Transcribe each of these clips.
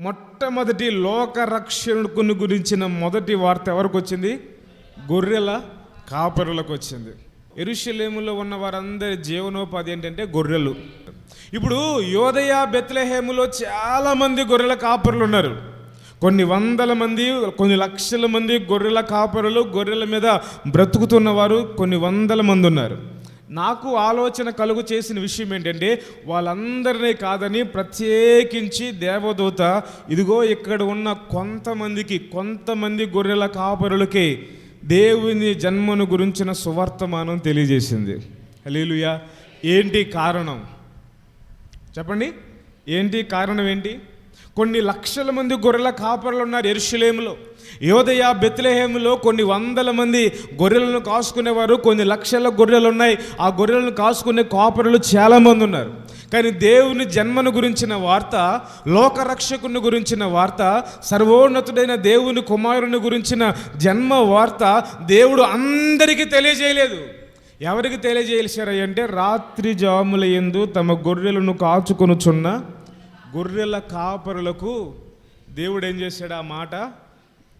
మొట్టమొదటి లోకరక్షణకుని గురించిన మొదటి వార్త ఎవరికి వచ్చింది? గొర్రెల కాపరులకు వచ్చింది. ఎరుషలేములో ఉన్న వారందరి జీవనోపాధి ఏంటంటే గొర్రెలు. ఇప్పుడు యోదయ బెత్లహేములో చాలామంది గొర్రెల కాపరులు ఉన్నారు కొన్ని వందల మంది కొన్ని లక్షల మంది గొర్రెల కాపరులు గొర్రెల మీద బ్రతుకుతున్నవారు కొన్ని వందల మంది ఉన్నారు. నాకు ఆలోచన కలుగు చేసిన విషయం ఏంటంటే వాళ్ళందరినీ కాదని ప్రత్యేకించి దేవదూత ఇదిగో ఇక్కడ ఉన్న కొంతమందికి కొంతమంది గొర్రెల కాపరులకే దేవుని జన్మను గురించిన సువర్తమానం తెలియజేసింది. హలీలుయా ఏంటి కారణం? చెప్పండి. ఏంటి కారణం ఏంటి? కొన్ని లక్షల మంది గొర్రెల కాపరులు ఉన్నారు ఎరుషులేములో. యోదయ బెత్లహేములో కొన్ని వందల మంది గొర్రెలను కాసుకునేవారు కొన్ని లక్షల గొర్రెలు ఉన్నాయి. ఆ గొర్రెలను కాసుకునే కాపరులు చాలామంది ఉన్నారు. కానీ దేవుని జన్మను గురించిన వార్త లోకరక్షకుని గురించిన వార్త సర్వోన్నతుడైన దేవుని కుమారుని గురించిన జన్మ వార్త దేవుడు అందరికీ తెలియజేయలేదు. ఎవరికి తెలియజేసారు అంటే రాత్రి జాముల ఎందు తమ గొర్రెలను కాచుకొనుచున్న గొర్రెల కాపరులకు దేవుడు ఏం చేశాడు ఆ మాట?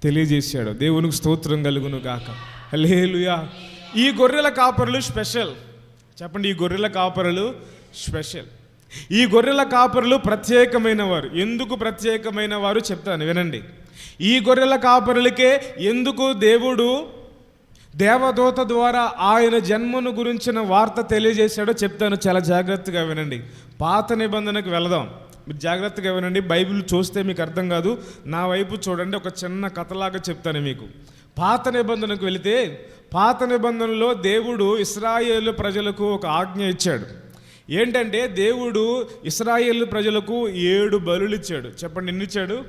తెలియజేశాడు. దేవునికి స్తోత్రం కలుగును గాక. లేలుయా ఈ గొర్రెల కాపరులు స్పెషల్. చెప్పండి ఈ గొర్రెల కాపరులు స్పెషల్. ఈ గొర్రెల కాపరులు ప్రత్యేకమైన వారు ఎందుకు ప్రత్యేకమైన వారు చెప్తాను వినండి. ఈ గొర్రెల కాపరులకే ఎందుకు దేవుడు దేవదూత ద్వారా ఆయన జన్మను గురించిన వార్త తెలియజేశాడో చెప్తాను. చాలా జాగ్రత్తగా వినండి. పాత నిబంధనకు వెళదాం. మీరు జాగ్రత్తగా వినండి. బైబిల్ చూస్తే మీకు అర్థం కాదు. నా వైపు చూడండి ఒక చిన్న కథలాగా చెప్తాను మీకు. పాత నిబంధనకు వెళితే పాత నిబంధనలో దేవుడు ఇస్రాయేల్ ప్రజలకు ఒక ఆజ్ఞ ఇచ్చాడు. ఏంటంటే దేవుడు ఇస్రాయేల్ ప్రజలకు ఏడు బలులు ఇచ్చాడు. చెప్పండి ఎన్ని ఇచ్చాడు?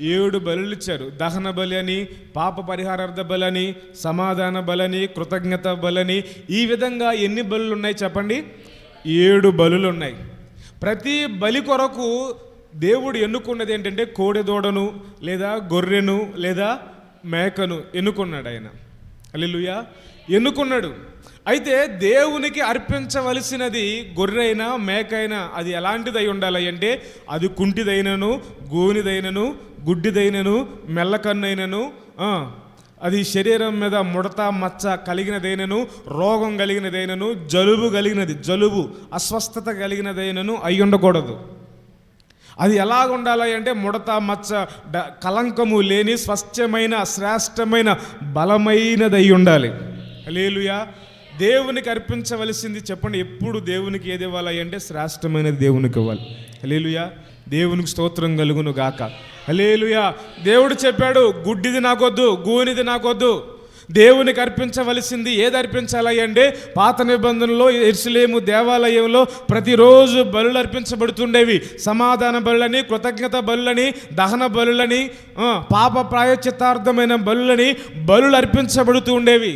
ఏడు బలులు ఇచ్చారు. దహన బలి అని పాప పరిహారార్థ బలని సమాధాన బలని కృతజ్ఞత బలని. ఈ విధంగా ఎన్ని బలులు ఉన్నాయి చెప్పండి? ఏడు బలులు ఉన్నాయి. ప్రతి బలి కొరకు దేవుడు ఎన్నుకున్నది ఏంటంటే కోడెదోడను లేదా గొర్రెను లేదా మేకను ఎన్నుకున్నాడు ఆయన. అల్లెలుయా ఎన్నుకున్నాడు. అయితే దేవునికి అర్పించవలసినది గొర్రెైనా మేకైనా అది ఎలాంటిదై ఉండాలి అంటే అది కుంటిదైనను గోనిదైనను గుడ్డిదైనను మెల్లకన్నైనను అది శరీరం మీద ముడత మచ్చ కలిగినదైనను రోగం కలిగినదైనను జలుబు కలిగినది జలుబు అస్వస్థత కలిగినదైనను అయి ఉండకూడదు అది ఎలాగ ఉండాలి అంటే ముడత మచ్చ డ- కలంకము లేని స్వచ్ఛమైన శ్రేష్టమైన బలమైనది అయి ఉండాలి. లేలుయా దేవునికి అర్పించవలసింది చెప్పండి ఎప్పుడు దేవునికి ఏది ఇవ్వాలి అంటే శ్రేష్టమైనది దేవునికి ఇవ్వాలి. లేలుయా దేవునికి స్తోత్రం కలుగును గాక. అలేలుయా దేవుడు చెప్పాడు గుడ్డిది నాకొద్దు గూనిది నాకొద్దు. దేవునికి అర్పించవలసింది ఏది అర్పించాలి అంటే పాత నిబంధనలో ఎరుసలేము దేవాలయంలో ప్రతిరోజు బలులు అర్పించబడుతుండేవి. సమాధాన బలులని కృతజ్ఞత బలులని దహన బలులని పాప ప్రాయచిత్తార్థమైన బలులని బలులు అర్పించబడుతూ ఉండేవి.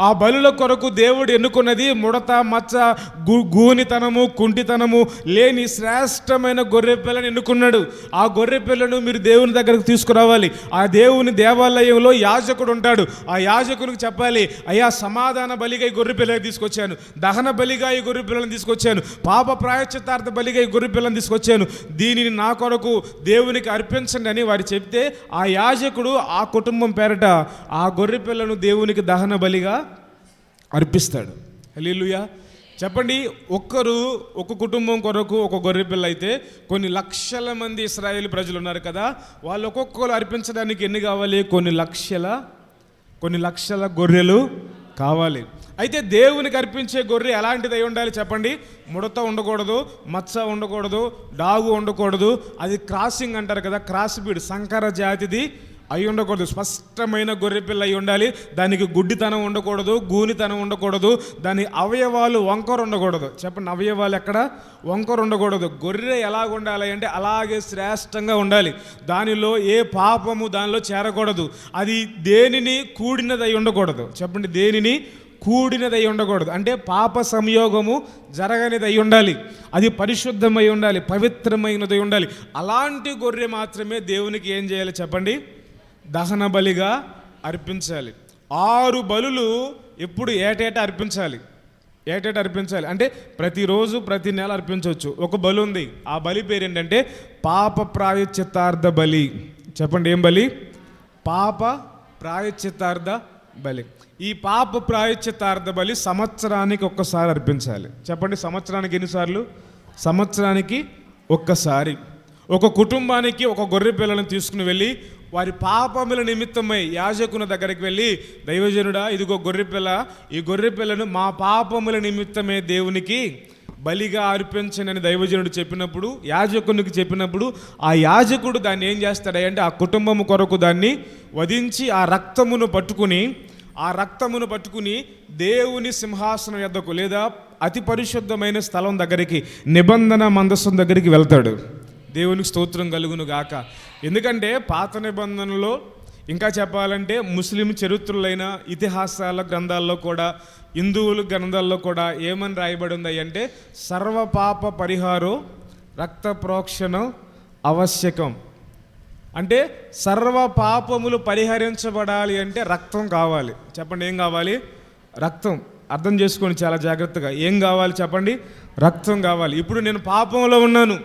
ఆ బలుల కొరకు దేవుడు ఎన్నుకున్నది ముడత మచ్చ గు గూనితనము కుంటితనము లేని శ్రేష్టమైన గొర్రె పిల్లని ఎన్నుకున్నాడు. ఆ గొర్రె పిల్లను మీరు దేవుని దగ్గరకు తీసుకురావాలి. ఆ దేవుని దేవాలయంలో యాజకుడు ఉంటాడు. ఆ యాజకునికి చెప్పాలి అయ్యా సమాధాన బలిగా ఈ గొర్రె పిల్లని తీసుకొచ్చాను. దహన బలిగా ఈ గొర్రె పిల్లని తీసుకొచ్చాను. పాప ప్రాయశ్చితార్థ బలిగా ఈ గొర్రె పిల్లని తీసుకొచ్చాను. దీనిని నా కొరకు దేవునికి అర్పించండి అని వారు చెప్తే ఆ యాజకుడు ఆ కుటుంబం పేరట ఆ గొర్రె పిల్లను దేవునికి దహన బలిగా అర్పిస్తాడు. హలీలుయా చెప్పండి ఒక్కరు ఒక కుటుంబం కొరకు ఒక గొర్రె పిల్ల అయితే కొన్ని లక్షల మంది ఇస్రాయేల్ ప్రజలు ఉన్నారు కదా వాళ్ళు ఒక్కొక్కరు అర్పించడానికి ఎన్ని కావాలి? కొన్ని లక్షల కొన్ని లక్షల గొర్రెలు కావాలి. అయితే దేవునికి అర్పించే గొర్రె ఎలాంటిది అయి ఉండాలి చెప్పండి? ముడత ఉండకూడదు మచ్చ ఉండకూడదు డాగు ఉండకూడదు అది క్రాసింగ్ అంటారు కదా క్రాస్ బీడ్ సంకర జాతిది అయి ఉండకూడదు. స్పష్టమైన గొర్రెపిల్ల అయి ఉండాలి. దానికి గుడ్డితనం ఉండకూడదు గూనితనం ఉండకూడదు దాని అవయవాలు వంకర ఉండకూడదు. చెప్పండి అవయవాలు ఎక్కడ? వంకర ఉండకూడదు. గొర్రె ఎలాగ ఉండాలి అంటే అలాగే శ్రేష్టంగా ఉండాలి. దానిలో ఏ పాపము దానిలో చేరకూడదు. అది దేనిని కూడినది అయి ఉండకూడదు. చెప్పండి దేనిని కూడినదై ఉండకూడదు. అంటే పాప సంయోగము జరగనిదై ఉండాలి. అది పరిశుద్ధమై ఉండాలి పవిత్రమైనది ఉండాలి. అలాంటి గొర్రె మాత్రమే దేవునికి ఏం చేయాలి చెప్పండి? దహన బలిగా అర్పించాలి. ఆరు బలులు ఎప్పుడు ఏటేటా అర్పించాలి? ఏటేటా అర్పించాలి? అంటే ప్రతిరోజు ప్రతి నెల అర్పించవచ్చు. ఒక బలి ఉంది. ఆ బలి పేరు ఏంటంటే పాప ప్రాయచిత్తార్థ బలి. చెప్పండి ఏం బలి? పాప ప్రాయచిత్తార్థ బలి. ఈ పాప ప్రాయచిత్తార్థ బలి సంవత్సరానికి ఒక్కసారి అర్పించాలి. చెప్పండి సంవత్సరానికి ఎన్నిసార్లు? సంవత్సరానికి ఒక్కసారి. ఒక కుటుంబానికి ఒక గొర్రె పిల్లను తీసుకుని వెళ్ళి వారి పాపముల నిమిత్తమై యాజకుని దగ్గరికి వెళ్ళి దైవజనుడా ఇదిగో గొర్రె పిల్ల ఈ గొర్రె పిల్లను మా పాపముల నిమిత్తమే దేవునికి బలిగా అర్పించనని దైవజనుడు చెప్పినప్పుడు యాజకునికి చెప్పినప్పుడు ఆ యాజకుడు దాన్ని ఏం చేస్తాడంటే ఆ కుటుంబము కొరకు దాన్ని వధించి ఆ రక్తమును పట్టుకుని ఆ రక్తమును పట్టుకుని దేవుని సింహాసనం యొద్దకు లేదా అతి పరిశుద్ధమైన స్థలం దగ్గరికి నిబంధన మందస్సు దగ్గరికి వెళ్తాడు. దేవునికి స్తోత్రం కలుగును గాక. ఎందుకంటే పాత నిబంధనలో ఇంకా చెప్పాలంటే ముస్లిం చరిత్రలైన ఇతిహాసాల గ్రంథాల్లో కూడా హిందువుల గ్రంథాల్లో కూడా ఏమని రాయబడి ఉంది అంటే సర్వపాప పరిహారం రక్త ప్రోక్షణం ఆవశ్యకం. అంటే సర్వ పాపములు పరిహరించబడాలి అంటే రక్తం కావాలి. చెప్పండి ఏం కావాలి? రక్తం. అర్థం చేసుకోండి చాలా జాగ్రత్తగా. ఏం కావాలి చెప్పండి? రక్తం కావాలి. ఇప్పుడు నేను పాపంలో ఉన్నాను.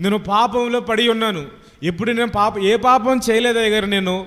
నేను పాపంలో పడి ఉన్నాను. ఎప్పుడు నేను పాప ఏ పాపం చేయలేదు గారు నేను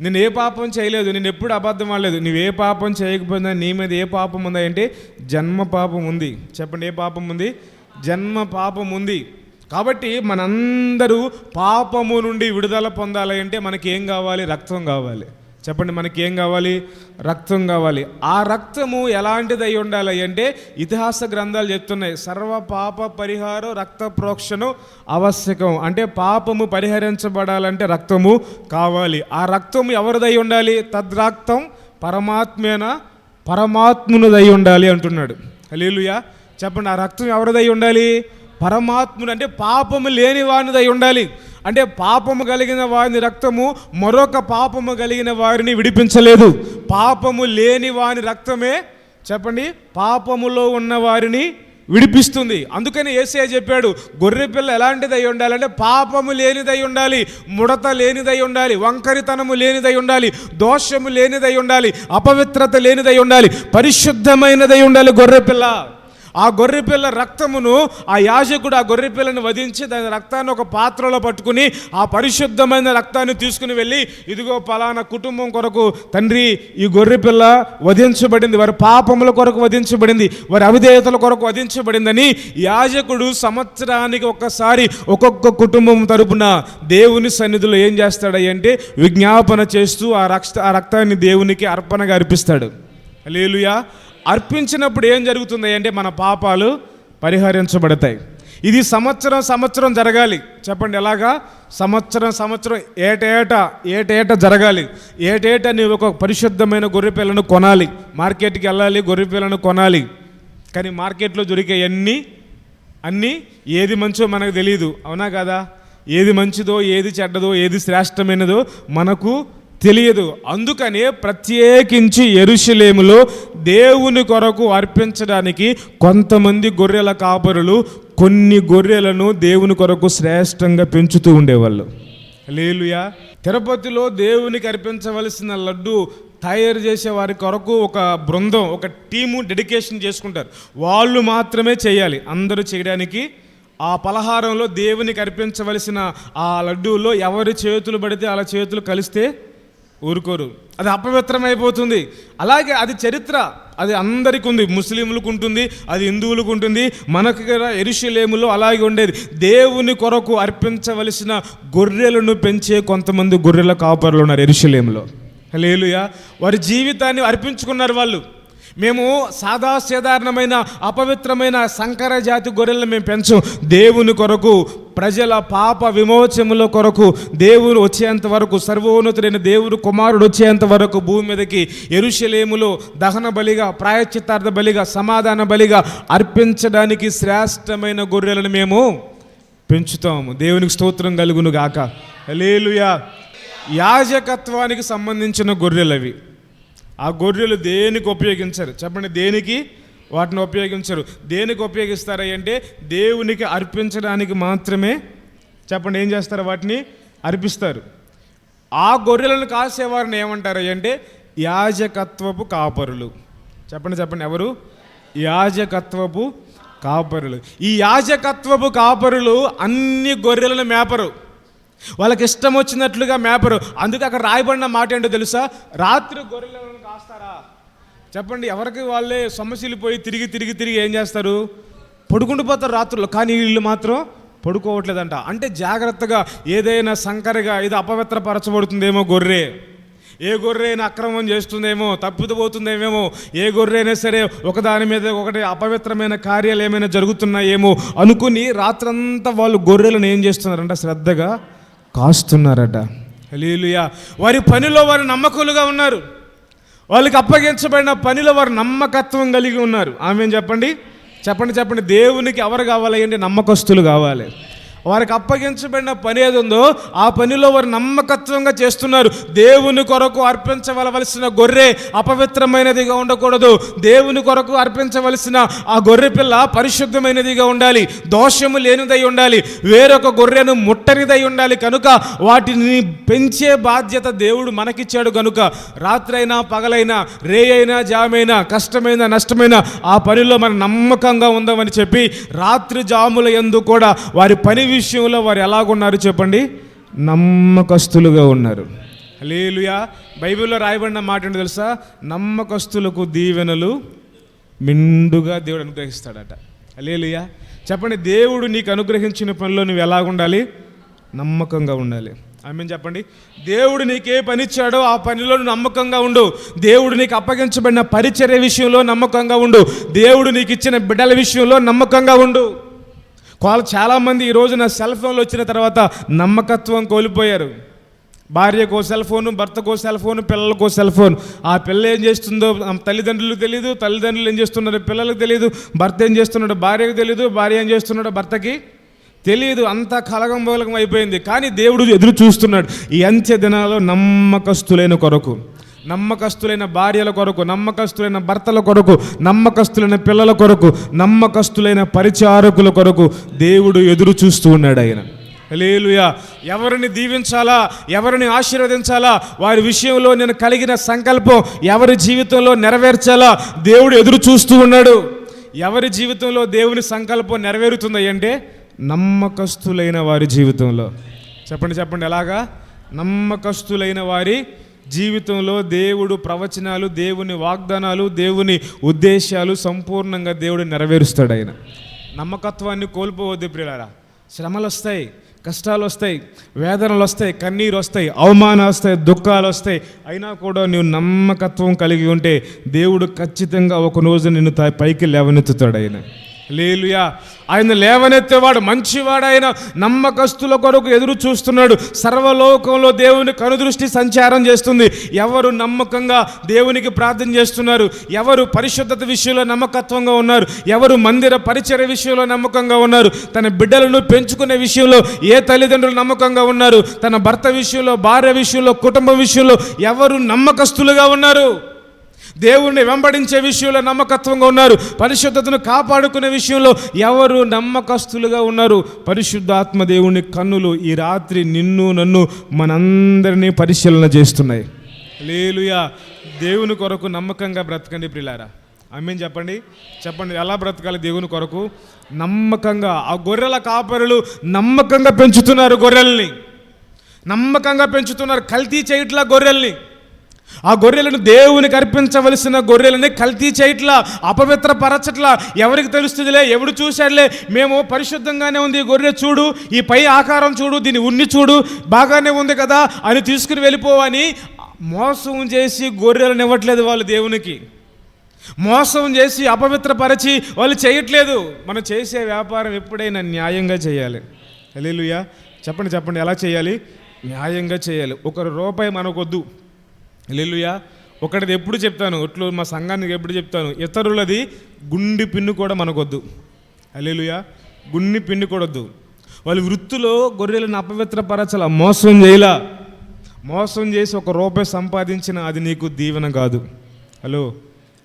నేను ఏ పాపం చేయలేదు నేను ఎప్పుడు అబద్ధం ఆడలేదు. నువ్వు ఏ పాపం చేయకపోయినా నీ మీద ఏ పాపం ఉందా అంటే జన్మ పాపం ఉంది. చెప్పండి ఏ పాపం ఉంది? జన్మ పాపం ఉంది. కాబట్టి మనందరూ పాపము నుండి విడుదల పొందాలి అంటే మనకి ఏం కావాలి? రక్తం కావాలి. చెప్పండి మనకి ఏం కావాలి? రక్తం కావాలి. ఆ రక్తము ఎలాంటిది అయి ఉండాలి అంటే ఇతిహాస గ్రంథాలు చెప్తున్నాయి. సర్వ పాప పరిహారం రక్త ప్రోక్షణం ఆవశ్యకం. అంటే పాపము పరిహరించబడాలంటే రక్తము కావాలి. ఆ రక్తము ఎవరిదై ఉండాలి? తద్రక్తం పరమాత్మేన? పరమాత్మునిదై ఉండాలి అంటున్నాడు. హలీలుయా చెప్పండి ఆ రక్తం ఎవరిదై ఉండాలి? పరమాత్ముడు అంటే పాపము లేని వానిదై ఉండాలి. అంటే పాపము కలిగిన వారిని రక్తము మరొక పాపము కలిగిన వారిని విడిపించలేదు. పాపము లేని వారి రక్తమే చెప్పండి పాపములో ఉన్న వారిని విడిపిస్తుంది. అందుకని ఏసే చెప్పాడు గొర్రె పిల్ల ఎలాంటిదై ఉండాలి ఉండాలంటే పాపము లేనిదై ఉండాలి ముడత లేనిదై ఉండాలి వంకరితనము లేనిదై ఉండాలి దోషము లేనిదై ఉండాలి అపవిత్రత లేనిదై ఉండాలి పరిశుద్ధమైనదై ఉండాలి గొర్రె పిల్ల. ఆ గొర్రెపిల్ల రక్తమును ఆ యాజకుడు ఆ గొర్రెపిల్లను వధించి దాని రక్తాన్ని ఒక పాత్రలో పట్టుకుని ఆ పరిశుద్ధమైన రక్తాన్ని తీసుకుని వెళ్ళి ఇదిగో పలానా కుటుంబం కొరకు తండ్రి ఈ గొర్రెపిల్ల వధించబడింది వారి పాపముల కొరకు వధించబడింది వారి అవిధేయతల కొరకు వధించబడిందని యాజకుడు సంవత్సరానికి ఒక్కసారి ఒక్కొక్క కుటుంబం తరపున దేవుని సన్నిధిలో ఏం చేస్తాడు అంటే విజ్ఞాపన చేస్తూ ఆ రక్త ఆ రక్తాన్ని దేవునికి అర్పణగా అర్పిస్తాడు. లేలుయా అర్పించినప్పుడు ఏం జరుగుతుంది అంటే మన పాపాలు పరిహరించబడతాయి. ఇది సంవత్సరం సంవత్సరం జరగాలి. చెప్పండి ఎలాగా? సంవత్సరం సంవత్సరం ఏటేటా ఏటేట జరగాలి. ఏటేటా నీవు ఒక పరిశుద్ధమైన గొర్రె పిల్లను కొనాలి. మార్కెట్కి వెళ్ళాలి గొర్రెపిల్లను కొనాలి. కానీ మార్కెట్లో దొరికే అన్నీ అన్నీ? ఏది మంచో మనకు తెలియదు అవునా కదా? ఏది మంచిదో ఏది చెడ్డదో ఏది శ్రేష్టమైనదో మనకు తెలియదు. అందుకనే ప్రత్యేకించి ఎరుషలేములో దేవుని కొరకు అర్పించడానికి కొంతమంది గొర్రెల కాపరులు కొన్ని గొర్రెలను దేవుని కొరకు శ్రేష్టంగా పెంచుతూ ఉండేవాళ్ళు. లేలుయా తిరుపతిలో దేవునికి అర్పించవలసిన లడ్డు తయారు చేసే వారి కొరకు ఒక బృందం ఒక టీము డెడికేషన్ చేసుకుంటారు. వాళ్ళు మాత్రమే చేయాలి. అందరూ చేయడానికి ఆ పలహారంలో దేవునికి అర్పించవలసిన ఆ లడ్డూలో ఎవరి చేతులు పడితే అలా చేతులు కలిస్తే ఊరుకోరు. అది అపవిత్రమైపోతుంది. అలాగే అది చరిత్ర. అది అందరికి ఉంది. ముస్లింలకు ఉంటుంది అది హిందువులకు ఉంటుంది. మనకు కూడా ఎరుషులేములో అలాగే ఉండేది. దేవుని కొరకు అర్పించవలసిన గొర్రెలను పెంచే కొంతమంది గొర్రెల కాపరులు ఉన్నారు ఎరుషులేములో. లేలుయా వారి జీవితాన్ని అర్పించుకున్నారు వాళ్ళు. మేము సాదా సాధారణమైన అపవిత్రమైన సంకర జాతి గొర్రెలను మేము పెంచం. దేవుని కొరకు ప్రజల పాప విమోచముల కొరకు దేవుడు వచ్చేంత వరకు సర్వోన్నతుడైన దేవుడు కుమారుడు వచ్చేంత వరకు భూమి మీదకి ఎరుషలేములో దహన బలిగా ప్రాయశ్చిత్తార్థ బలిగా సమాధాన బలిగా అర్పించడానికి శ్రేష్టమైన గొర్రెలను మేము పెంచుతాము. దేవునికి స్తోత్రం కలుగును గాక లేలుయా యాజకత్వానికి సంబంధించిన గొర్రెలవి. ఆ గొర్రెలు దేనికి ఉపయోగించరు? చెప్పండి దేనికి? వాటిని ఉపయోగించరు. దేనికి ఉపయోగిస్తారా అంటే దేవునికి అర్పించడానికి మాత్రమే చెప్పండి ఏం చేస్తారు వాటిని? అర్పిస్తారు. ఆ గొర్రెలను కాసేవారిని ఏమంటారు అంటే యాజకత్వపు కాపరులు. చెప్పండి చెప్పండి ఎవరు? యాజకత్వపు కాపరులు. ఈ యాజకత్వపు కాపరులు అన్ని గొర్రెలను మేపరు. వాళ్ళకి ఇష్టం వచ్చినట్లుగా మేపరు. అందుకే అక్కడ రాయబడిన మాట ఏంటో తెలుసా? రాత్రి గొర్రెలను కాస్తారా? చెప్పండి ఎవరికి వాళ్ళే సమస్యలు పోయి తిరిగి తిరిగి తిరిగి ఏం చేస్తారు? పడుకుంటూ పోతారు రాత్రుల్లో. కానీ వీళ్ళు మాత్రం పడుకోవట్లేదంట. అంటే జాగ్రత్తగా ఏదైనా సంకరగా ఇది అపవిత్రపరచబడుతుందేమో గొర్రె. ఏ గొర్రె అయినా అక్రమం చేస్తుందేమో తప్పిపోతుందేమేమో ఏ గొర్రె అయినా సరే ఒకదాని మీద ఒకటి అపవిత్రమైన కార్యాలు ఏమైనా జరుగుతున్నాయేమో అనుకుని రాత్రంతా వాళ్ళు గొర్రెలను ఏం చేస్తున్నారంట శ్రద్ధగా? కాస్తున్నారట. హలీలుయా వారి పనిలో వారు నమ్మకులుగా ఉన్నారు. వాళ్ళకి అప్పగించబడిన పనిలో వారు నమ్మకత్వం కలిగి ఉన్నారు. ఆమె చెప్పండి? చెప్పండి చెప్పండి. దేవునికి ఎవరు కావాలి అంటే నమ్మకస్తులు కావాలి. వారికి అప్పగించబడిన పని ఏది ఉందో ఆ పనిలో వారు నమ్మకత్వంగా చేస్తున్నారు. దేవుని కొరకు అర్పించవలవలసిన గొర్రె అపవిత్రమైనదిగా ఉండకూడదు. దేవుని కొరకు అర్పించవలసిన ఆ గొర్రె పిల్ల పరిశుద్ధమైనదిగా ఉండాలి. దోషము లేనిదై ఉండాలి. వేరొక గొర్రెను ముట్టనిదై ఉండాలి కనుక వాటిని పెంచే బాధ్యత దేవుడు మనకిచ్చాడు కనుక రాత్రైనా పగలైనా రే అయినా జామైనా కష్టమైనా నష్టమైన ఆ పనిలో మనం నమ్మకంగా ఉందామని చెప్పి రాత్రి జాముల ఎందు కూడా వారి పని విషయంలో వారు ఎలాగున్నారు చెప్పండి? నమ్మకస్తులుగా ఉన్నారు. లేలుయా బైబిల్లో రాయబడిన మాట ఏంటో తెలుసా? నమ్మకస్తులకు దీవెనలు మిండుగా దేవుడు అనుగ్రహిస్తాడట. లేలుయా చెప్పండి దేవుడు నీకు అనుగ్రహించిన పనిలో నువ్వు ఎలాగుండాలి? నమ్మకంగా ఉండాలి. ఆమె చెప్పండి. దేవుడు నీకే పని ఇచ్చాడో ఆ పనిలో నువ్వు నమ్మకంగా ఉండు. దేవుడు నీకు అప్పగించబడిన పరిచర్య విషయంలో నమ్మకంగా ఉండు. దేవుడు నీకు ఇచ్చిన బిడ్డల విషయంలో నమ్మకంగా ఉండు. వాళ్ళు చాలామంది ఈ రోజున సెల్ ఫోన్లు వచ్చిన తర్వాత నమ్మకత్వం కోల్పోయారు. భార్యకో సెల్ ఫోను భర్తకో సెల్ ఫోను పిల్లలకో సెల్ ఫోన్ ఆ పిల్ల ఏం చేస్తుందో తల్లిదండ్రులకు తెలియదు తల్లిదండ్రులు ఏం చేస్తున్నారో పిల్లలకు తెలియదు భర్త ఏం చేస్తున్నాడో భార్యకు తెలియదు భార్య ఏం చేస్తున్నాడో భర్తకి తెలియదు అంత కలగం బోలకం అయిపోయింది. కానీ దేవుడు ఎదురు చూస్తున్నాడు. ఈ అంత్య దినాల్లో నమ్మకస్తులైన కొరకు. నమ్మకస్తులైన భార్యల కొరకు నమ్మకస్తులైన భర్తల కొరకు నమ్మకస్తులైన పిల్లల కొరకు నమ్మకస్తులైన పరిచారకుల కొరకు దేవుడు ఎదురు చూస్తూ ఉన్నాడు ఆయన. లేలుయా ఎవరిని దీవించాలా? ఎవరిని ఆశీర్వదించాలా? వారి విషయంలో నేను కలిగిన సంకల్పం ఎవరి జీవితంలో నెరవేర్చాలా? దేవుడు ఎదురు చూస్తూ ఉన్నాడు. ఎవరి జీవితంలో దేవుని సంకల్పం నెరవేరుతుంది అంటే నమ్మకస్తులైన వారి జీవితంలో. చెప్పండి చెప్పండి ఎలాగా? నమ్మకస్తులైన వారి జీవితంలో దేవుడు ప్రవచనాలు దేవుని వాగ్దానాలు దేవుని ఉద్దేశాలు సంపూర్ణంగా దేవుడు నెరవేరుస్తాడు ఆయన. నమ్మకత్వాన్ని కోల్పోవద్దు ప్రియులారా. శ్రమలు వస్తాయి కష్టాలు వస్తాయి వేదనలు వస్తాయి కన్నీరు వస్తాయి అవమానాలు వస్తాయి దుఃఖాలు వస్తాయి అయినా కూడా నువ్వు నమ్మకత్వం కలిగి ఉంటే దేవుడు ఖచ్చితంగా ఒక రోజు నిన్ను పైకి లేవనెత్తుతాడు ఆయన. లేలుయా ఆయన లేవనెత్తేవాడు మంచివాడు ఆయన నమ్మకస్తుల కొరకు ఎదురు చూస్తున్నాడు. సర్వలోకంలో దేవుని కనుదృష్టి సంచారం చేస్తుంది. ఎవరు నమ్మకంగా దేవునికి ప్రార్థన చేస్తున్నారు? ఎవరు పరిశుద్ధత విషయంలో నమ్మకత్వంగా ఉన్నారు? ఎవరు మందిర పరిచయ విషయంలో నమ్మకంగా ఉన్నారు? తన బిడ్డలను పెంచుకునే విషయంలో ఏ తల్లిదండ్రులు నమ్మకంగా ఉన్నారు? తన భర్త విషయంలో భార్య విషయంలో కుటుంబ విషయంలో ఎవరు నమ్మకస్తులుగా ఉన్నారు? దేవుణ్ణి వెంబడించే విషయంలో నమ్మకత్వంగా ఉన్నారు. పరిశుద్ధతను కాపాడుకునే విషయంలో ఎవరు నమ్మకస్తులుగా ఉన్నారు. పరిశుద్ధాత్మ దేవుని కన్నులు ఈ రాత్రి నిన్ను నన్ను మనందరినీ పరిశీలన చేస్తున్నాయి. లేలుయా దేవుని కొరకు నమ్మకంగా బ్రతకండి ప్రిలారా. అమ్మేం చెప్పండి. చెప్పండి ఎలా బ్రతకాలి దేవుని కొరకు? నమ్మకంగా. ఆ గొర్రెల కాపరులు నమ్మకంగా పెంచుతున్నారు గొర్రెల్ని. నమ్మకంగా పెంచుతున్నారు కల్తీ చేయట్లా గొర్రెల్ని. ఆ గొర్రెలను దేవునికి అర్పించవలసిన గొర్రెలని కల్తీ చేయట్లా అపవిత్రపరచట్లా ఎవరికి తెలుస్తుందిలే ఎవడు చూశాడులే మేము పరిశుద్ధంగానే ఉంది ఈ గొర్రె చూడు ఈ పై ఆకారం చూడు దీని ఉన్ని చూడు బాగానే ఉంది కదా అని తీసుకుని వెళ్ళిపోవని మోసం చేసి గొర్రెలను ఇవ్వట్లేదు వాళ్ళు దేవునికి. మోసం చేసి అపవిత్రపరచి వాళ్ళు చేయట్లేదు. మనం చేసే వ్యాపారం ఎప్పుడైనా న్యాయంగా చేయాలి. హల్లెలూయా. చెప్పండి చెప్పండి ఎలా చేయాలి? న్యాయంగా చేయాలి. ఒకరు రూపాయి మనకొద్దు. లేలుయా ఒకటిది ఎప్పుడు చెప్తాను ఇట్లు మా సంఘానికి ఎప్పుడు చెప్తాను ఇతరులది గుండి పిన్ను కూడా మనకొద్దు. అలేలుయా గుండి పిన్ను కూడొద్దు. వాళ్ళు వృత్తిలో గొర్రెలను అపవిత్రపరచాల మోసం చేయలా. మోసం చేసి ఒక రూపాయి సంపాదించిన అది నీకు దీవెన కాదు. హలో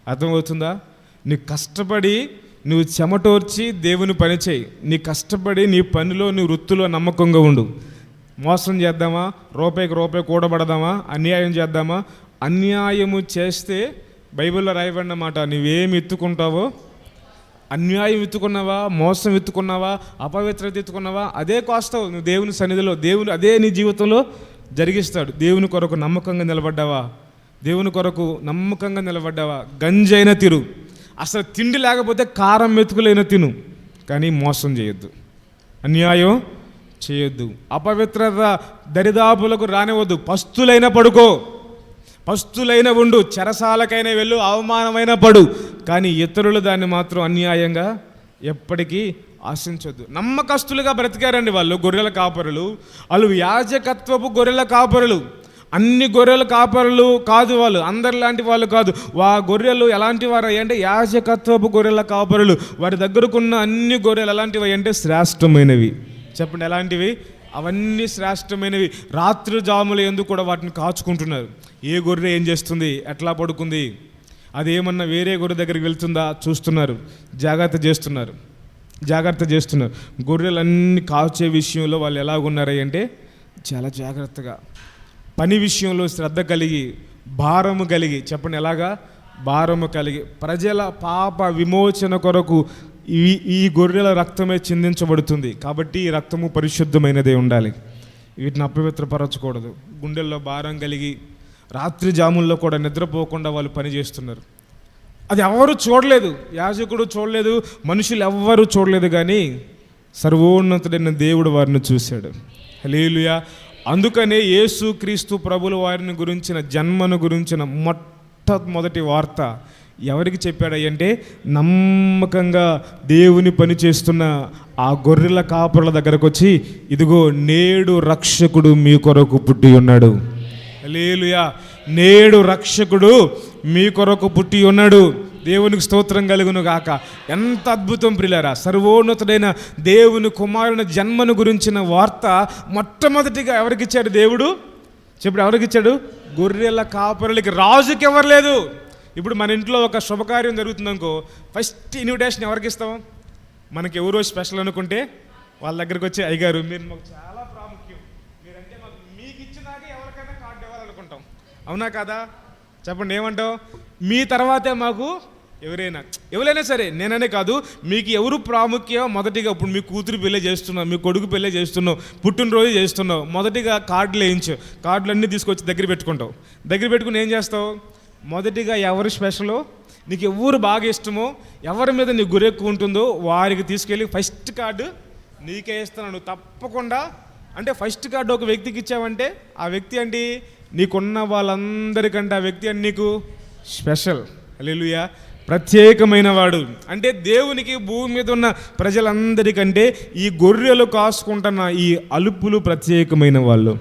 అర్థమవుతుందా? నీ కష్టపడి నువ్వు చెమటోర్చి దేవుని పని చేయి. నీ కష్టపడి నీ పనిలో నీ వృత్తిలో నమ్మకంగా ఉండు. మోసం చేద్దామా? రూపాయికి రూపాయి కూడబడదామా? అన్యాయం చేద్దామా? అన్యాయము చేస్తే బైబిల్లో రాయబడిన మాట నువ్వేమి ఎత్తుకుంటావో? అన్యాయం ఎత్తుకున్నావా? మోసం ఎత్తుకున్నావా? అపవిత్రత ఎత్తుకున్నావా? అదే కోస్తావు. నువ్వు దేవుని సన్నిధిలో దేవుని అదే నీ జీవితంలో జరిగిస్తాడు. దేవుని కొరకు నమ్మకంగా నిలబడ్డావా? దేవుని కొరకు నమ్మకంగా నిలబడ్డావా? గంజైన తిరు అసలు తిండి లేకపోతే కారం మెతుకులైన తిను. కానీ మోసం చేయొద్దు. అన్యాయం చేయొద్దు. అపవిత్రత దరిదాపులకు రానివద్దు పస్తులైన పడుకో. పస్తులైన ఉండు. చెరసాలకైనా వెళ్ళు. అవమానమైన పడు. కానీ ఇతరులు దాన్ని మాత్రం అన్యాయంగా ఎప్పటికీ ఆశించొద్దు. నమ్మకస్తులుగా బ్రతికారండి వాళ్ళు. గొర్రెల కాపరులు. వాళ్ళు యాజకత్వపు గొర్రెల కాపరులు. అన్ని గొర్రెల కాపరులు కాదు వాళ్ళు. అందరిలాంటి వాళ్ళు కాదు. వా గొర్రెలు ఎలాంటి వారు అంటే యాజకత్వపు గొర్రెల కాపరులు. వారి దగ్గరకున్న అన్ని గొర్రెలు ఎలాంటివి అంటే శ్రేష్టమైనవి. చెప్పండి ఎలాంటివి? అవన్నీ శ్రేష్టమైనవి. రాత్రి జాములు ఎందుకు కూడా వాటిని కాచుకుంటున్నారు? ఏ గొర్రె ఏం చేస్తుంది? ఎట్లా పడుకుంది? అదేమన్నా వేరే గొర్రె దగ్గరికి వెళ్తుందా? చూస్తున్నారు. జాగ్రత్త చేస్తున్నారు. జాగ్రత్త చేస్తున్నారు. గొర్రెలన్నీ కాచే విషయంలో వాళ్ళు ఎలాగున్నారు అంటే చాలా జాగ్రత్తగా. పని విషయంలో శ్రద్ధ కలిగి భారము కలిగి చెప్పండి ఎలాగా? భారము కలిగి. ప్రజల పాప విమోచన కొరకు ఈ ఈ గొర్రెల రక్తమే చిందించబడుతుంది. కాబట్టి ఈ రక్తము పరిశుద్ధమైనదే ఉండాలి. వీటిని అపవిత్రపరచకూడదు. గుండెల్లో భారం కలిగి రాత్రి జాముల్లో కూడా నిద్రపోకుండా వాళ్ళు పని చేస్తున్నారు. అది ఎవరు చూడలేదు. యాజకుడు చూడలేదు. మనుషులు ఎవ్వరూ చూడలేదు కానీ సర్వోన్నతుడైన దేవుడు వారిని చూశాడు. హలేలుయా అందుకనే యేసు క్రీస్తు ప్రభుల వారిని గురించిన జన్మను గురించిన మొట్టమొదటి వార్త ఎవరికి చెప్పాడయ్యంటే నమ్మకంగా దేవుని పని చేస్తున్న ఆ గొర్రెల కాపురల దగ్గరకు వచ్చి ఇదిగో నేడు రక్షకుడు మీ కొరకు పుట్టి ఉన్నాడు. లేలుయా నేడు రక్షకుడు మీ కొరకు పుట్టి ఉన్నాడు. దేవునికి స్తోత్రం కలుగును గాక. ఎంత అద్భుతం ప్రిలారా. సర్వోన్నతుడైన దేవుని కుమారుని జన్మను గురించిన వార్త మొట్టమొదటిగా ఎవరికిచ్చాడు దేవుడు? చెప్పుడు ఎవరికిచ్చాడు గొర్రెల కాపరులకి. రాజుకి ఎవరు లేదు? ఇప్పుడు మన ఇంట్లో ఒక శుభకార్యం జరుగుతుందనుకో ఫస్ట్ ఇన్విటేషన్ ఎవరికి ఇస్తాం మనకి ఎవరో స్పెషల్ అనుకుంటే వాళ్ళ దగ్గరికి వచ్చి అయ్యగారు మీరు మాకు చాలా ప్రాముఖ్యం. మీరంటే మాకు మీకు ఇచ్చినాకే ఎవరికైనా కార్డు ఇవ్వాలనుకుంటాం. అవునా కదా? చెప్పండి ఏమంటావు? మీ తర్వాతే మాకు ఎవరైనా ఎవరైనా సరే నేననే కాదు మీకు ఎవరు ప్రాముఖ్యం? మొదటిగా ఇప్పుడు మీ కూతురు పెళ్ళి చేస్తున్నావు మీ కొడుకు పెళ్ళి చేస్తున్నావు పుట్టినరోజు చేస్తున్నావు మొదటిగా కార్డులు వేయించు. కార్డులు అన్నీ తీసుకొచ్చి దగ్గర పెట్టుకుంటావు. దగ్గర పెట్టుకుని ఏం చేస్తావు? మొదటిగా ఎవరు స్పెషలు? నీకు ఎవరు బాగా ఇష్టమో ఎవరి మీద నీ గురెక్కు ఉంటుందో వారికి తీసుకెళ్ళి ఫస్ట్ కార్డు నీకే ఇస్తున్నాను. నువ్వు తప్పకుండా. అంటే ఫస్ట్ కార్డు ఒక వ్యక్తికి ఇచ్చావంటే ఆ వ్యక్తి అంటే నీకున్న వాళ్ళందరికంటే ఆ వ్యక్తి అని నీకు? స్పెషల్. హల్లెలూయా. ప్రత్యేకమైన వాడు. అంటే దేవునికి భూమి మీద ఉన్న ప్రజలందరికంటే ఈ గొర్రెలు కాసుకుంటున్న ఈ అలుపులు ప్రత్యేకమైన వాళ్ళు.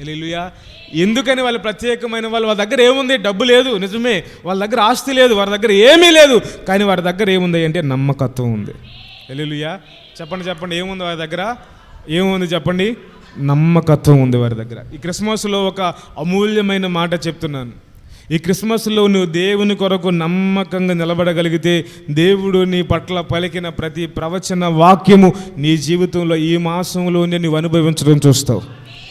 హల్లెలూయా. ఎందుకని వాళ్ళు ప్రత్యేకమైన వాళ్ళు? వాళ్ళ దగ్గర ఏముంది? డబ్బు లేదు. నిజమే. వాళ్ళ దగ్గర ఆస్తి లేదు. వారి దగ్గర ఏమీ లేదు. కానీ వారి దగ్గర ఏముంది అంటే నమ్మకత్వం ఉంది. హల్లెలూయా. చెప్పండి చెప్పండి. ఏముంది వారి దగ్గర? ఏముంది చెప్పండి? నమ్మకత్వం ఉంది వారి దగ్గర. ఈ క్రిస్మస్లో ఒక అమూల్యమైన మాట చెప్తున్నాను. ఈ క్రిస్మస్లో నువ్వు దేవుని కొరకు నమ్మకంగా నిలబడగలిగితే దేవుడు నీ పట్ల పలికిన ప్రతి ప్రవచన వాక్యము నీ జీవితంలో ఈ మాసంలోనే నువ్వు అనుభవించడం చూస్తావు.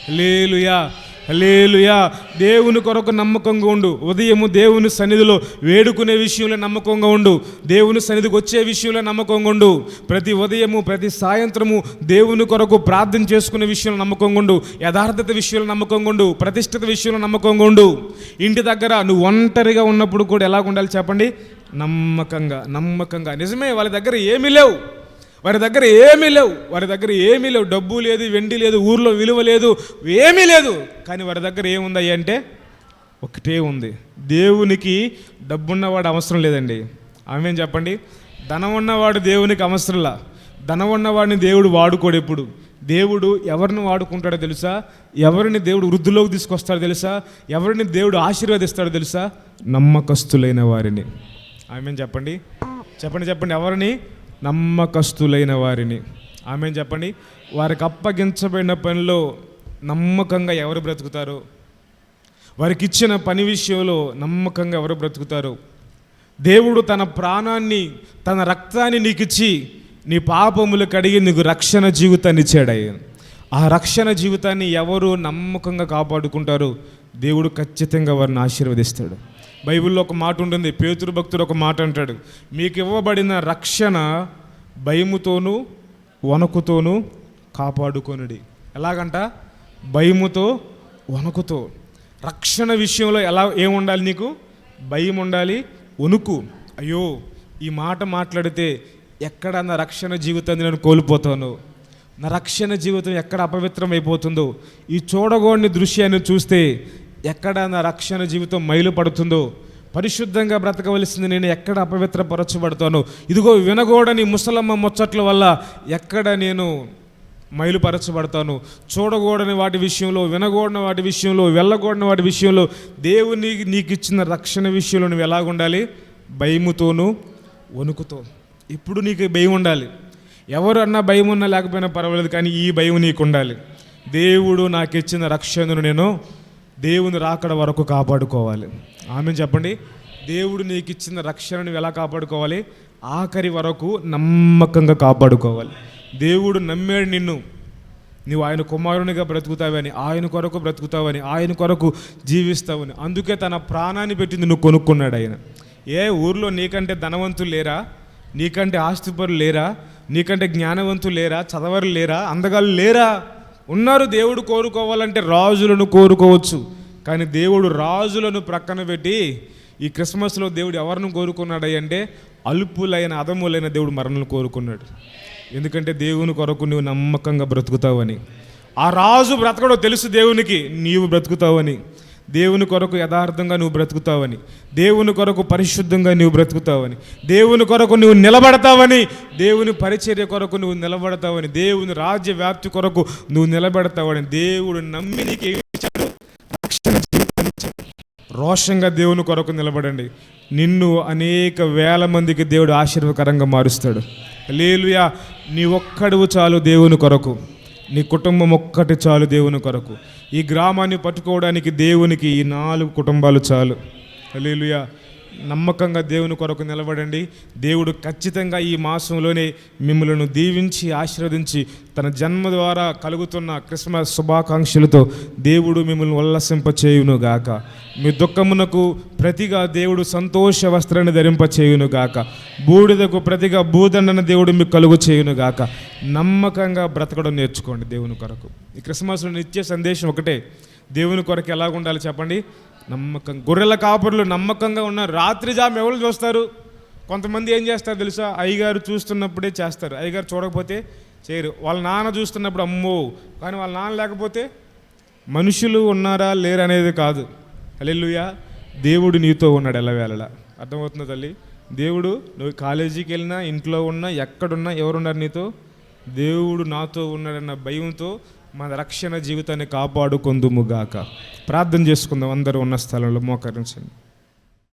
లేలుయా హలేలుయా దేవుని కొరకు నమ్మకంగా ఉండు. ఉదయము దేవుని సన్నిధిలో వేడుకునే విషయంలో నమ్మకంగా ఉండు. దేవుని సన్నిధికి వచ్చే విషయంలో నమ్మకంగా ఉండు. ప్రతి ఉదయము ప్రతి సాయంత్రము దేవుని కొరకు ప్రార్థన చేసుకునే విషయంలో నమ్మకంగా ఉండు. యథార్థత విషయంలో నమ్మకంగా ఉండు. ప్రతిష్ఠిత విషయంలో నమ్మకంగా ఉండు. ఇంటి దగ్గర నువ్వు ఒంటరిగా ఉన్నప్పుడు కూడా ఎలా ఉండాలి చెప్పండి? నమ్మకంగా నమ్మకంగా. నిజమే వాళ్ళ దగ్గర ఏమీ లేవు. వారి దగ్గర ఏమీ లేవు. వారి దగ్గర ఏమీ లేవు. డబ్బు లేదు వెండి లేదు ఊర్లో విలువ లేదు ఏమీ లేదు. కానీ వారి దగ్గర ఏముంది అంటే ఒకటే ఉంది. దేవునికి డబ్బున్నవాడు అవసరం లేదండి. ఆమెం చెప్పండి? ధనం ఉన్నవాడు దేవునికి అవసరంలా. ధనం ఉన్నవాడిని దేవుడు వాడుకోడు ఎప్పుడు. దేవుడు ఎవరిని వాడుకుంటాడో తెలుసా? ఎవరిని దేవుడు వృద్ధిలోకి తీసుకొస్తాడో తెలుసా? ఎవరిని దేవుడు ఆశీర్వదిస్తాడో తెలుసా? నమ్మకస్తులైన వారిని. ఆమె చెప్పండి? చెప్పండి చెప్పండి. ఎవరిని? నమ్మకస్తులైన వారిని. ఆమె చెప్పండి. వారికి అప్పగించబడిన పనిలో నమ్మకంగా ఎవరు బ్రతుకుతారు? వారికి ఇచ్చిన పని విషయంలో నమ్మకంగా ఎవరు బ్రతుకుతారు? దేవుడు తన ప్రాణాన్ని తన రక్తాన్ని నీకు ఇచ్చి నీ పాపములు కడిగి నీకు రక్షణ జీవితాన్ని ఇచ్చాడయ్య. ఆ రక్షణ జీవితాన్ని ఎవరు నమ్మకంగా కాపాడుకుంటారు దేవుడు ఖచ్చితంగా వారిని ఆశీర్వదిస్తాడు. బైబిల్లో ఒక మాట ఉంటుంది పేతురు భక్తుడు ఒక మాట అంటాడు. మీకు ఇవ్వబడిన రక్షణ భయముతోనూ వణుకుతోనూ కాపాడుకొనుడి. ఎలాగంట? భయముతో వణుకుతో. రక్షణ విషయంలో ఎలా ఏముండాలి నీకు? భయం ఉండాలి వణుకు. అయ్యో ఈ మాట మాట్లాడితే ఎక్కడ నా రక్షణ జీవితాన్ని నేను కోల్పోతాను. నా రక్షణ జీవితం ఎక్కడ అపవిత్రం అయిపోతుందో ఈ చూడగోడిని దృశ్యాన్ని చూస్తే ఎక్కడ నా రక్షణ జీవితం మైలు పడుతుందో పరిశుద్ధంగా బ్రతకవలసింది నేను ఎక్కడ అపవిత్రపరచబడతాను ఇదిగో వినగోడని ముసలమ్మ ముచ్చట్ల వల్ల ఎక్కడ నేను మైలుపరచబడతాను. చూడకూడని వాటి విషయంలో వినకూడని వాటి విషయంలో వెళ్ళకూడని వాటి విషయంలో దేవుని నీకు ఇచ్చిన రక్షణ విషయంలో నువ్వు ఎలాగుండాలి భయముతోనూ వణుకుతో. ఇప్పుడు నీకు భయం ఉండాలి. ఎవరు అన్నా భయం ఉన్నా లేకపోయినా పర్వాలేదు కానీ ఈ భయం నీకు ఉండాలి దేవుడు నాకు ఇచ్చిన రక్షణను నేను దేవుని రాకడ వరకు కాపాడుకోవాలి. ఆమె చెప్పండి? దేవుడు నీకు ఇచ్చిన రక్షణను ఎలా కాపాడుకోవాలి? ఆఖరి వరకు నమ్మకంగా కాపాడుకోవాలి. దేవుడు నమ్మాడు నిన్ను. నువ్వు ఆయన కుమారునిగా బ్రతుకుతావని ఆయన కొరకు బ్రతుకుతావని ఆయన కొరకు జీవిస్తావని. అందుకే తన ప్రాణాన్ని పెట్టింది నువ్వు కొనుక్కున్నాడు ఆయన. ఏ ఊర్లో నీకంటే ధనవంతులు లేరా? నీకంటే ఆస్తిపరులు లేరా? నీకంటే జ్ఞానవంతులు లేరా? చదవరు లేరా? అందగాళ్ళు లేరా? ఉన్నారు దేవుడు కోరుకోవాలంటే రాజులను కోరుకోవచ్చు. కానీ దేవుడు రాజులను ప్రక్కన పెట్టి ఈ క్రిస్మస్లో దేవుడు ఎవరిని కోరుకున్నాడు అంటే అల్పులైన అదములైన దేవుడు మరణను కోరుకున్నాడు. ఎందుకంటే దేవుని కొరకు నువ్వు నమ్మకంగా బ్రతుకుతావని. ఆ రాజు బ్రతకడో తెలుసు దేవునికి నీవు బ్రతుకుతావని. దేవుని కొరకు యథార్థంగా నువ్వు బ్రతుకుతావని దేవుని కొరకు పరిశుద్ధంగా నువ్వు బ్రతుకుతావని దేవుని కొరకు నువ్వు నిలబడతావని దేవుని పరిచర్య కొరకు నువ్వు నిలబడతావని దేవుని రాజ్య వ్యాప్తి కొరకు నువ్వు నిలబడతావని దేవుడు నమ్మి నీకు ఇచ్చాడు? రక్షణ రోషంగా దేవుని కొరకు నిలబడండి. నిన్ను అనేక వేల మందికి దేవుడు ఆశీర్వకరంగా మారుస్తాడు. లేలుయా నీ ఒక్కడువు చాలు దేవుని కొరకు. నీ కుటుంబం ఒక్కటి చాలు దేవుని కొరకు. ఈ గ్రామాన్ని పట్టుకోవడానికి దేవునికి ఈ నాలుగు కుటుంబాలు చాలు. అలీలుయా నమ్మకంగా దేవుని కొరకు నిలబడండి. దేవుడు ఖచ్చితంగా ఈ మాసంలోనే మిమ్మల్ని దీవించి ఆశీర్వదించి తన జన్మ ద్వారా కలుగుతున్న క్రిస్మస్ శుభాకాంక్షలతో దేవుడు మిమ్మల్ని ఉల్లసింప చేయును గాక మీ దుఃఖమునకు ప్రతిగా దేవుడు సంతోష వస్త్రాన్ని ధరింపచేయును గాక బూడిదకు ప్రతిగా భూదండన దేవుడు మీకు కలుగు చేయును గాక నమ్మకంగా బ్రతకడం నేర్చుకోండి దేవుని కొరకు. ఈ క్రిస్మస్లో నిత్య సందేశం ఒకటే. దేవుని కొరకు ఎలాగుండాలి చెప్పండి. నమ్మకం. గొర్రెల కాపురులు నమ్మకంగా ఉన్నారు రాత్రి జాము ఎవరు చూస్తారు? కొంతమంది ఏం చేస్తారు తెలుసా? అయ్యగారు చూస్తున్నప్పుడే చేస్తారు. అయ్యగారు చూడకపోతే చేయరు. వాళ్ళ నాన్న చూస్తున్నప్పుడు అమ్మో! కానీ వాళ్ళ నాన్న లేకపోతే మనుషులు ఉన్నారా లేరు అనేది కాదు. అల్లెలుయా దేవుడు నీతో ఉన్నాడు ఎల్లవేళలా. అర్థమవుతుందా తల్లి? దేవుడు నువ్వు కాలేజీకి వెళ్ళినా ఇంట్లో ఉన్నా ఎక్కడున్నా ఎవరున్నారు నీతో? దేవుడు నాతో ఉన్నాడన్న భయంతో మన రక్షణ జీవితాన్ని కాపాడుకుందుముగాక ప్రార్థన చేసుకుందాం. అందరూ ఉన్న స్థలంలో మోకరించండి.